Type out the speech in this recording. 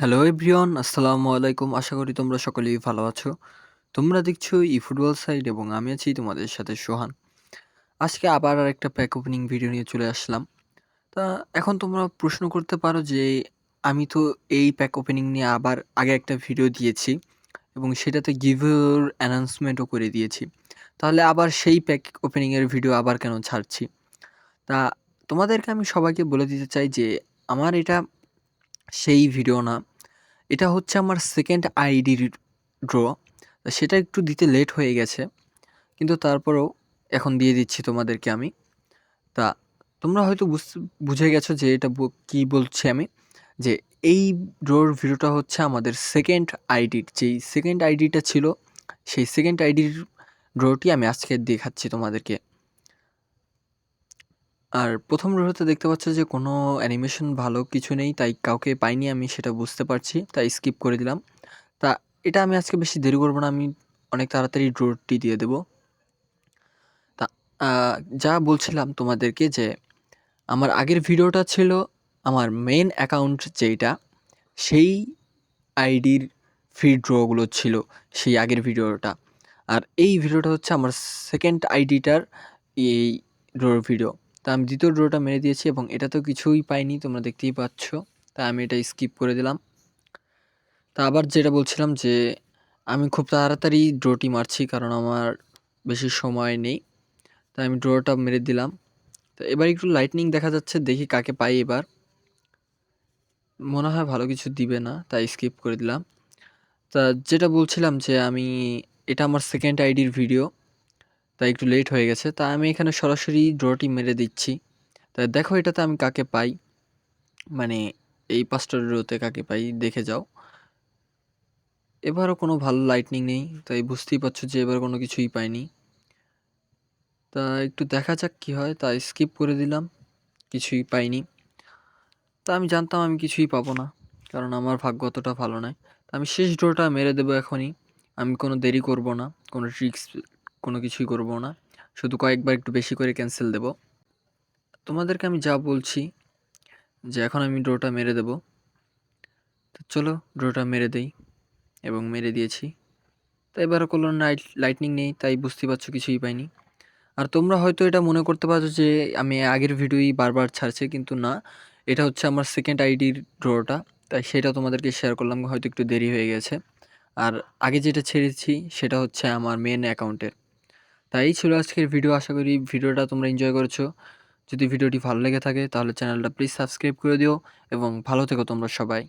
Hello everyone আসসালামু আলাইকুম আশা করি তোমরা সকলেই ভালো আছো। তোমরা দেখছ ই ফুটবল সাইড এবং আমি আছি তোমাদের সাথে সোহান। আজকে আবার আর একটা প্যাক ওপেনিং ভিডিও নিয়ে চলে আসলাম। তা এখন তোমরা প্রশ্ন করতে পারো যে আমি তো এই প্যাক ওপেনিং নিয়ে আবার আগে একটা ভিডিও দিয়েছি এবং সেটাতে গিভের অ্যানাউন্সমেন্টও করে দিয়েছি। তাহলে আবার সেই প্যাক ওপেনিংয়ের ভিডিও আবার কেন ছাড়ছি? তা তোমাদেরকে আমি সবাইকে বলে দিতে চাই যে আমার এটা সেই ভিডিও না। এটা হচ্ছে আমার সেকেন্ড আইডির ড্র সেটা একটু দিতে লেট হয়ে গেছে, কিন্তু তারপরেও এখন দিয়ে দিচ্ছি তোমাদেরকে আমি। তা তোমরা হয়তো বুঝে গেছো যে এটা কি বলছি আমি? যে এই ড্রোর ভিডিওটা হচ্ছে আমাদের সেকেন্ড আইডির যেই সেকেন্ড আইডিটা ছিল, সেই সেকেন্ড আইডির ড্রটি আমি আজকে দেখাচ্ছি তোমাদেরকে। আর প্রথম রোতে দেখতে পাচ্ছ যে কোনো অ্যানিমেশন ভালো কিছু নেই, তাই কাউকে পাইনি আমি, সেটা বুঝতে পারছি, তাই স্কিপ করে দিলাম। তা এটা আমি আজকে বেশি দেরি করব না, আমি অনেক তাড়াতাড়ি ড্রোটি দিয়ে দেব। তা যা বলছিলাম তোমাদেরকে যে আমার আগের ভিডিওটা ছিল আমার মেন অ্যাকাউন্ট যেইটা, সেই আইডির ফ্রি ড্রগুলো ছিল সেই আগের ভিডিওটা। আর এই ভিডিওটা হচ্ছে আমার সেকেন্ড আইডিটার এই ড্রোর ভিডিও তা আমি দ্বিতীয় ড্রোটা মেরে দিয়েছি এবং এটা তো কিছুই পাইনি, তোমরা দেখতেই পাচ্ছ। তা আমি এটা স্কিপ করে দিলাম। তা আবার যেটা বলছিলাম যে, আমি খুব তাড়াতাড়ি ড্রোটি মারছি কারণ আমার বেশি সময় নেই। তাই আমি ড্রোটা মেরে দিলাম। তো এবার একটু লাইটনিং দেখা যাচ্ছে, দেখি কাকে পাই এবার। মনে হয় ভালো কিছু দিবে না, তাই স্কিপ করে দিলাম। তা যেটা বলছিলাম যে, আমি, এটা আমার সেকেন্ড আইডির ভিডিও তাই একটু লেট হয়ে গেছে। তা আমি এখানে সরাসরি ড্রটি মেরে দিচ্ছি। তা দেখো এটাতে আমি কাকে পাই? মানে এই পাঁচটা ড্রোতে কাকে পাই? দেখে যাও। এবারও কোনো ভালো লাইটনিং নেই, তাই বুঝতেই পারছ যে এবার কোনো কিছুই পাইনি। তা একটু দেখা যাক কী হয়। তা স্কিপ করে দিলাম, কিছুই পাইনি। তা আমি জানতাম আমি কিছুই পাবো না, কারণ আমার ভাগ্য অতটা ভালো নয় তা আমি শেষ ড্রটা মেরে দেবো এখনই। আমি কোনো দেরি করব না, কোনো ট্রিক্স কোনো কিছুই করব না। শুধু কয়েকবার একটু বেশি করে ক্যান্সেল দেব। তোমাদেরকে আমি যা বলছি, যে এখন আমি ড্রটা মেরে দেব। তো চলো ড্রটা মেরে দেই, এবং মেরে দিয়েছি। তাই এবারও কোনো লাইট লাইটনিং নেই, তাই বুঝতে পারছ কিছুই পাইনি। আর তোমরা হয়তো এটা মনে করতে পারছ যে আমি আগের ভিডিওই বারবার ছাড়ছি, কিন্তু না। এটা হচ্ছে আমার সেকেন্ড আইডির ড্রটা তাই সেটা তোমাদেরকে শেয়ার করলাম, হয়তো একটু দেরি হয়ে গেছে। আর আগে যেটা ছেড়েছি, সেটা হচ্ছে আমার মেন অ্যাকাউন্টের তাই ছিল আজকের ভিডিও আশা করি ভিডিওটা তোমরা এনজয় করেছ। যদি ভিডিওটি ভালো লেগে থাকে, তাহলে চ্যানেলটা প্লিজ সাবস্ক্রাইব করে দিও এবং ভালো থেকো তোমরা সবাই।